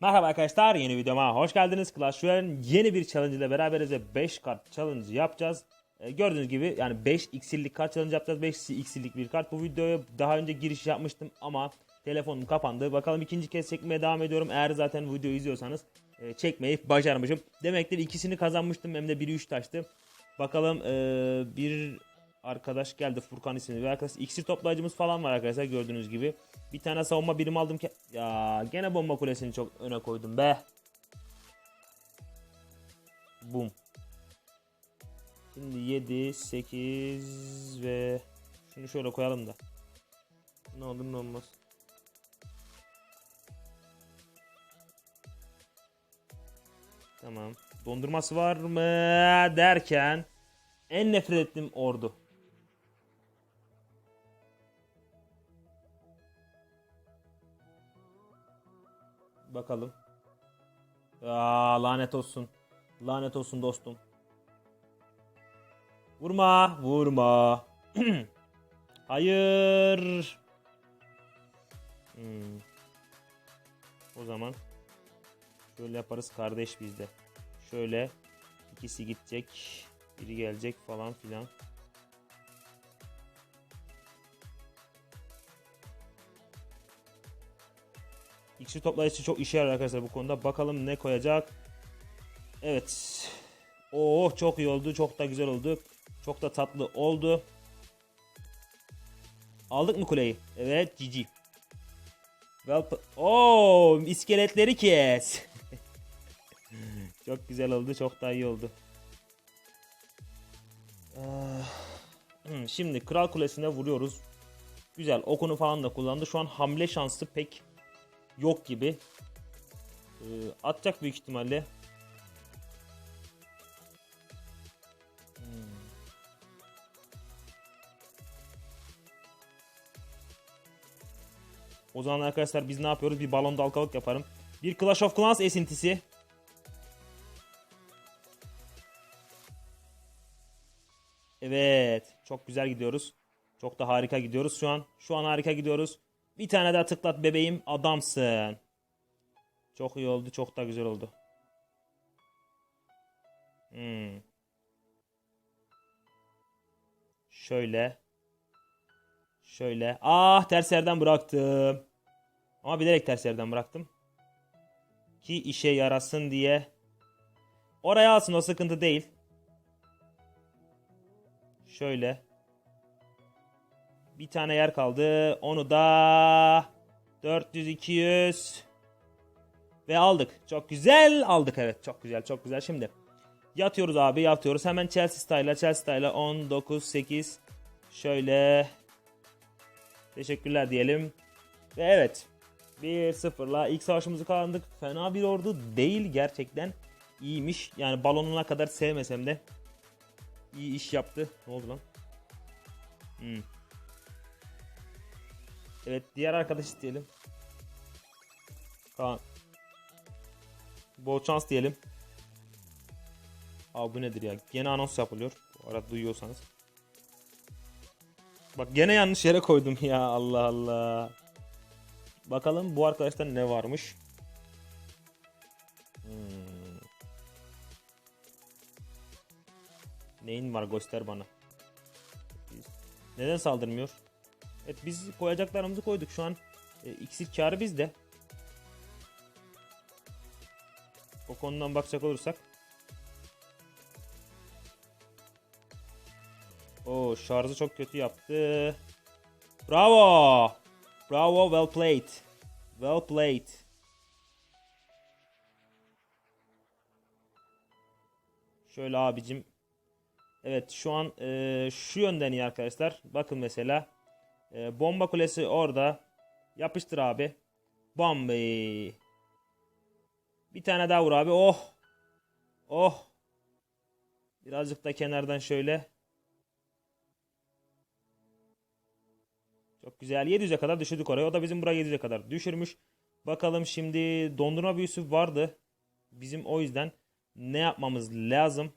Merhaba arkadaşlar yeni videoma hoş geldiniz. Clash Royale'in yeni bir challenge ile beraberiz ve 5 kart challenge yapacağız. Ee, gördüğünüz gibi yani 5 x'lik kart challenge yapacağız. 5 x'lik bir kart. Bu videoya daha önce giriş yapmıştım ama telefonum kapandı. Bakalım ikinci kez çekmeye devam ediyorum. Eğer zaten videoyu izliyorsanız e, çekmeyi başarmışım. Demektir ikisini kazanmıştım hem de biri 3 taştı. Bakalım e, bir arkadaş geldi Furkan isimli bir arkadaş. İksir toplayıcımız falan var arkadaşlar gördüğünüz gibi. Bir tane savunma birimi aldım ki. Ya gene bomba kulesini çok öne koydum be. Bum. Şimdi 7, 8 ve şunu şöyle koyalım da. Ne olur ne olmaz. Tamam. Dondurması var mı derken en nefret ettiğim ordu. Bakalım. Aa, lanet olsun. Lanet olsun dostum. Vurma, vurma. Hayır. Hmm. O zaman şöyle yaparız kardeş bizde. Şöyle ikisi gidecek, biri gelecek falan filan. İkisi toplayıcısı çok işe yarar arkadaşlar bu konuda. Bakalım ne koyacak. Evet. Oo çok iyi oldu. Çok da güzel oldu. Çok da tatlı oldu. Aldık mı kuleyi? Evet GG. Well, Oo iskeletleri kes. çok güzel oldu. Çok da iyi oldu. Ah, hmm, Şimdi kral kulesine vuruyoruz. Güzel okunu falan da kullandı. Şu an hamle şansı pek yok gibi. Ee, atacak büyük ihtimalle. Hmm. O zaman arkadaşlar biz ne yapıyoruz? Bir balon dalgalık yaparım. Bir Clash of Clans esintisi. Evet. Çok güzel gidiyoruz. Çok da harika gidiyoruz şu an. Şu an harika gidiyoruz. Bir tane daha tıklat bebeğim. Adamsın. Çok iyi oldu. Çok da güzel oldu. Hmm. Şöyle. Şöyle. Ah ters yerden bıraktım. Ama bilerek ters yerden bıraktım. Ki işe yarasın diye. Oraya alsın o sıkıntı değil. Şöyle. Bir tane yer kaldı. Onu da 400 200 ve aldık. Çok güzel aldık evet. Çok güzel çok güzel. Şimdi yatıyoruz abi yatıyoruz. Hemen Chelsea style'a Chelsea style'a 10 9 8 şöyle teşekkürler diyelim. Ve evet 1-0'la ilk savaşımızı kazandık. Fena bir ordu değil gerçekten. iyiymiş. Yani balonuna kadar sevmesem de iyi iş yaptı. Ne oldu lan? Hmm. Evet diğer arkadaş isteyelim. Kaan. Bol şans diyelim. Abi bu nedir ya? Gene anons yapılıyor. Bu arada duyuyorsanız. Bak gene yanlış yere koydum ya Allah Allah. Bakalım bu arkadaşta ne varmış. Hmm. Neyin var göster bana. Neden saldırmıyor? Evet biz koyacaklarımızı koyduk. Şu an e, iksir karı bizde. O konudan bakacak olursak. O şarjı çok kötü yaptı. Bravo. Bravo well played. Well played. Şöyle abicim. Evet şu an e, şu yönden iyi arkadaşlar. Bakın mesela. E, bomba kulesi orada. Yapıştır abi. Bombi. Bir tane daha vur abi. Oh. Oh. Birazcık da kenardan şöyle. Çok güzel. 700'e kadar düşürdük oraya. O da bizim buraya 700'e kadar düşürmüş. Bakalım şimdi dondurma büyüsü vardı. Bizim o yüzden ne yapmamız lazım?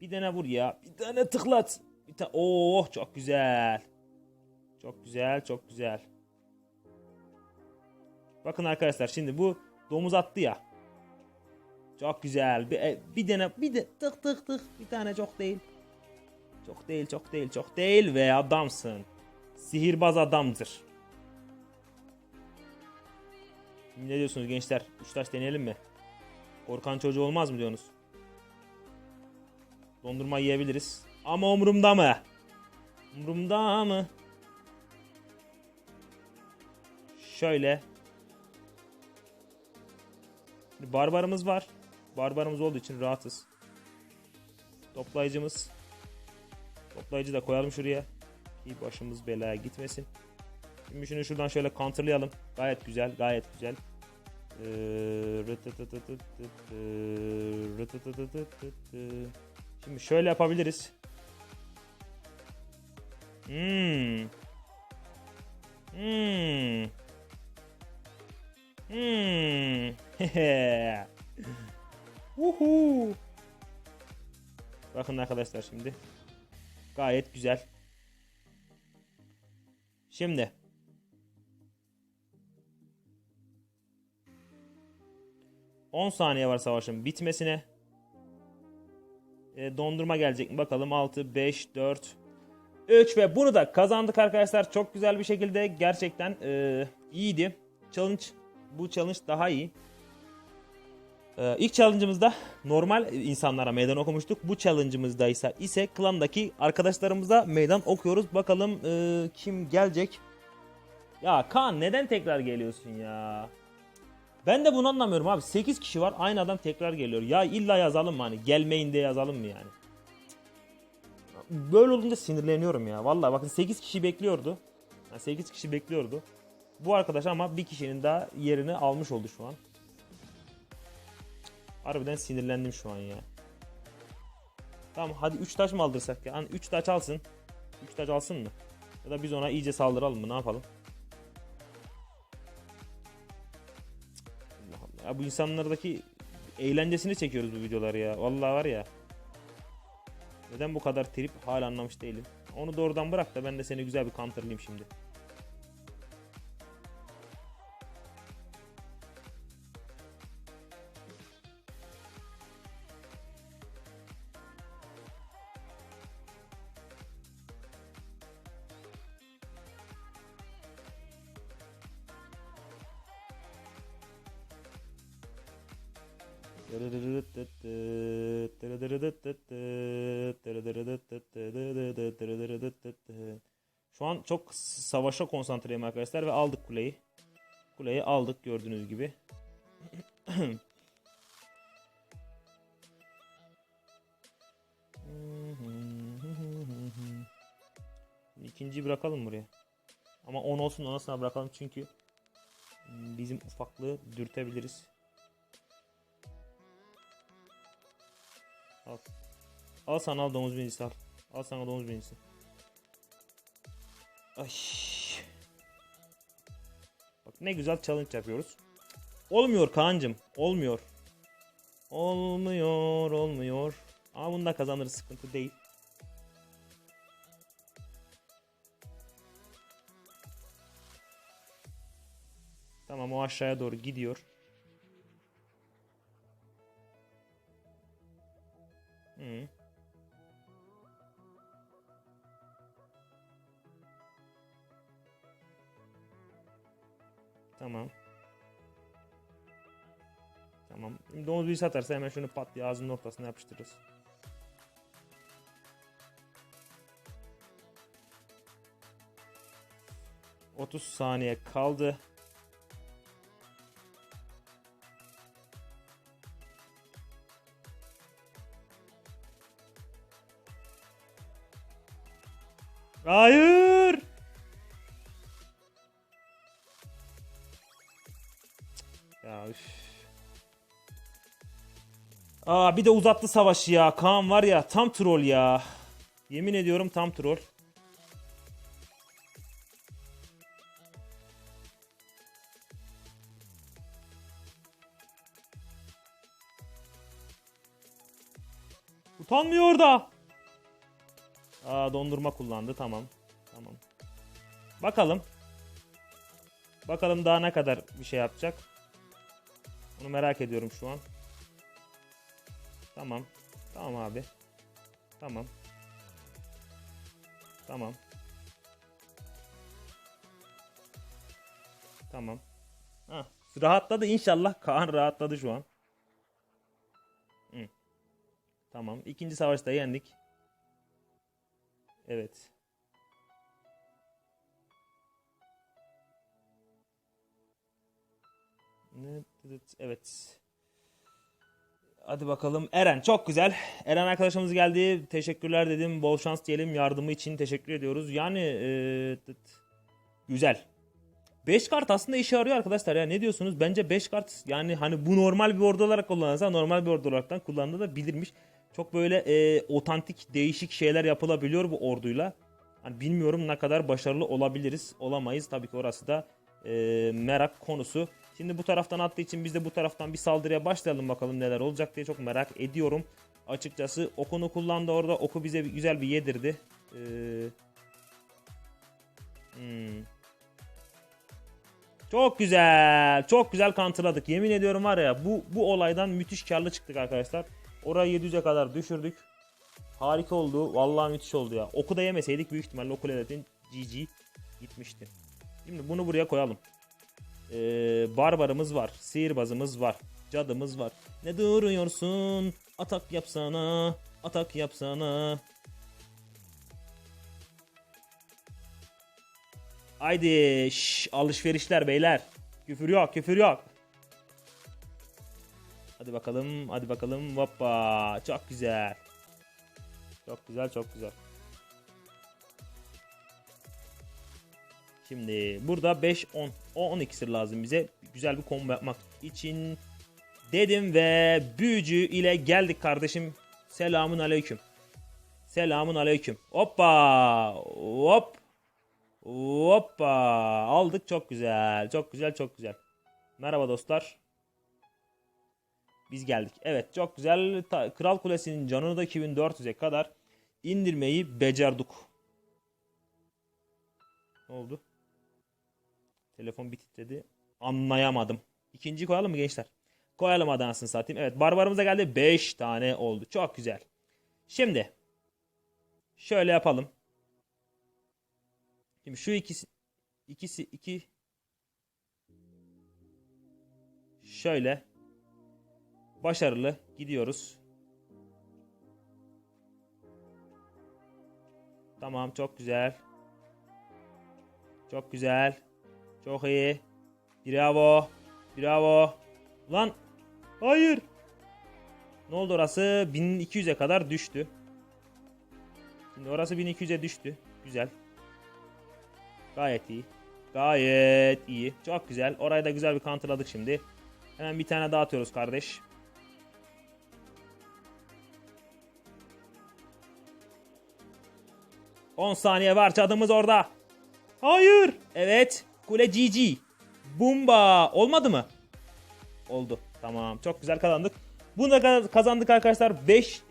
Bir tane vur ya. Bir tane tıklat. Bir tane. Oh çok güzel. Çok güzel, çok güzel. Bakın arkadaşlar şimdi bu domuz attı ya. Çok güzel. Bir, e, bir tane bir de tık tık tık bir tane çok değil. Çok değil, çok değil, çok değil ve adamsın. Sihirbaz adamdır. Ne diyorsunuz gençler? Üç taş deneyelim mi? Korkan çocuğu olmaz mı diyorsunuz? Dondurma yiyebiliriz. Ama umurumda mı? Umurumda mı? Şöyle. Barbarımız var. Barbarımız olduğu için rahatız. Toplayıcımız. Toplayıcı da koyalım şuraya. Ki başımız belaya gitmesin. Şimdi şunu şuradan şöyle counterlayalım. Gayet güzel, gayet güzel. Ee. Şimdi şöyle yapabiliriz. Hmm. Hmm. Hmm. Uhu. Bakın arkadaşlar şimdi. Gayet güzel. Şimdi. ...10 saniye var savaşın bitmesine. E, dondurma gelecek mi bakalım. 6, 5, 4, 3 ve bunu da kazandık arkadaşlar. Çok güzel bir şekilde gerçekten e, iyiydi. Challenge bu challenge daha iyi. Ee, ilk challenge'ımızda normal insanlara meydan okumuştuk. Bu challenge'ımızda ise ise klandaki arkadaşlarımıza meydan okuyoruz. Bakalım e, kim gelecek? Ya Kaan neden tekrar geliyorsun ya? Ben de bunu anlamıyorum abi. 8 kişi var aynı adam tekrar geliyor. Ya illa yazalım mı hani? Gelmeyin diye yazalım mı yani? Böyle olunca sinirleniyorum ya. Vallahi bakın 8 kişi bekliyordu. Yani 8 kişi bekliyordu. Bu arkadaş ama bir kişinin daha yerini almış oldu şu an. Harbiden sinirlendim şu an ya. Tamam hadi 3 taş mı aldırsak ya? Hani 3 taş alsın. 3 taş alsın mı? Ya da biz ona iyice saldıralım mı? Ne yapalım? Allah Allah. Ya bu insanlardaki eğlencesini çekiyoruz bu videoları ya. Vallahi var ya. Neden bu kadar trip hala anlamış değilim. Onu doğrudan bırak da ben de seni güzel bir counterlayayım şimdi. Şu an çok savaşa konsantreyim arkadaşlar ve aldık kuleyi. Kuleyi aldık gördüğünüz gibi. İkinciyi bırakalım buraya. Ama 10 olsun ondan sonra bırakalım çünkü bizim ufaklığı dürtebiliriz. Al. Al sana al domuz binicisi al. Al sana domuz binicisi. Ay. Bak ne güzel challenge yapıyoruz. Olmuyor Kaan'cım. Olmuyor. Olmuyor, olmuyor. Ama bunda kazanırız sıkıntı değil. Tamam o aşağıya doğru gidiyor. Tamam. Tamam. Şimdi domuz büyüsü atarsa hemen şunu pat diye ağzının ortasına yapıştırırız. Otuz saniye kaldı. Hayır. Aa bir de uzattı savaşı ya. Kaan var ya tam troll ya. Yemin ediyorum tam troll. Utanmıyor da. Aa dondurma kullandı tamam. Tamam. Bakalım. Bakalım daha ne kadar bir şey yapacak. Bunu merak ediyorum şu an. Tamam. Tamam abi. Tamam. Tamam. Tamam. Ha, rahatladı inşallah. Kaan rahatladı şu an. Hı. Tamam. İkinci savaşta yendik. Evet. Evet. Hadi bakalım. Eren çok güzel. Eren arkadaşımız geldi. Teşekkürler dedim. Bol şans diyelim. Yardımı için teşekkür ediyoruz. Yani tıt. güzel. 5 kart aslında işe yarıyor arkadaşlar ya. Ne diyorsunuz? Bence 5 kart yani hani bu normal bir ordu olarak kullanılsa normal bir ordu olaraktan kullandığı da bilirmiş. Çok böyle e, otantik değişik şeyler yapılabiliyor bu orduyla. Hani bilmiyorum ne kadar başarılı olabiliriz. Olamayız. Tabii ki orası da e, merak konusu. Şimdi bu taraftan attığı için biz de bu taraftan bir saldırıya başlayalım bakalım neler olacak diye çok merak ediyorum. Açıkçası okunu kullandı orada. Oku bize bir- güzel bir yedirdi. Ee, hmm. Çok güzel. Çok güzel counterladık. Yemin ediyorum var ya bu bu olaydan müthiş karlı çıktık arkadaşlar. Orayı 700'e kadar düşürdük. Harika oldu. Vallahi müthiş oldu ya. Oku da yemeseydik büyük ihtimalle okul hedefin GG gitmişti. Şimdi bunu buraya koyalım. Ee, barbarımız var. Sihirbazımız var. Cadımız var. Ne duruyorsun? Atak yapsana. Atak yapsana. Haydi şş, alışverişler beyler. Küfür yok küfür yok. Hadi bakalım hadi bakalım hoppa çok güzel. Çok güzel çok güzel. Şimdi burada 5 10 o 10 iksir lazım bize. Güzel bir combo yapmak için dedim ve büyücü ile geldik kardeşim. Selamun aleyküm. Selamun aleyküm. Hoppa. Hop. Hoppa. Aldık çok güzel. Çok güzel çok güzel. Merhaba dostlar. Biz geldik. Evet çok güzel. Kral Kulesi'nin canını da 2400'e kadar indirmeyi becerdik. Ne oldu? Telefon bir titredi. Anlayamadım. İkinciyi koyalım mı gençler? Koyalım hadi anasını satayım. Evet barbarımıza geldi. 5 tane oldu. Çok güzel. Şimdi. Şöyle yapalım. Şimdi şu ikisi ikisi iki şöyle başarılı gidiyoruz. Tamam çok güzel. Çok güzel. Çok iyi. Bravo. Bravo. Lan. Hayır. Ne oldu orası? 1200'e kadar düştü. Şimdi orası 1200'e düştü. Güzel. Gayet iyi. Gayet iyi. Çok güzel. Orayı da güzel bir counterladık şimdi. Hemen bir tane daha atıyoruz kardeş. ...10 saniye var cadımız orada. Hayır. Evet. Kule GG. Bumba. Olmadı mı? Oldu. Tamam. Çok güzel kazandık. Bunu da kaz- kazandık arkadaşlar. 5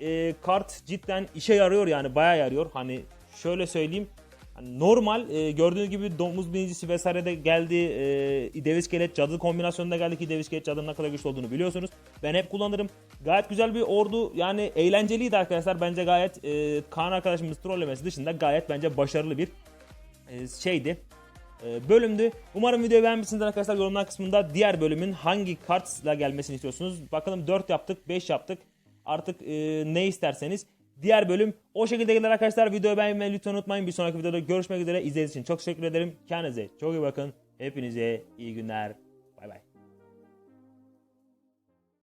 kart cidden işe yarıyor yani. Baya yarıyor. Hani şöyle söyleyeyim. Hani normal e, gördüğünüz gibi domuz binicisi vesaire de geldi. E, dev iskelet cadı kombinasyonunda geldi ki dev iskelet cadının ne kadar güçlü olduğunu biliyorsunuz. Ben hep kullanırım. Gayet güzel bir ordu. Yani eğlenceliydi arkadaşlar. Bence gayet e, Kaan arkadaşımız trollemesi dışında gayet bence başarılı bir e, şeydi. E, bölümdü. Umarım videoyu beğenmişsinizdir arkadaşlar. Yorumlar kısmında diğer bölümün hangi kartla gelmesini istiyorsunuz? Bakalım 4 yaptık, 5 yaptık. Artık e, ne isterseniz. Diğer bölüm o şekilde gelir arkadaşlar. Videoyu beğenmeyi lütfen unutmayın. Bir sonraki videoda görüşmek üzere. İzlediğiniz için çok teşekkür ederim. Kendinize çok iyi bakın. Hepinize iyi günler.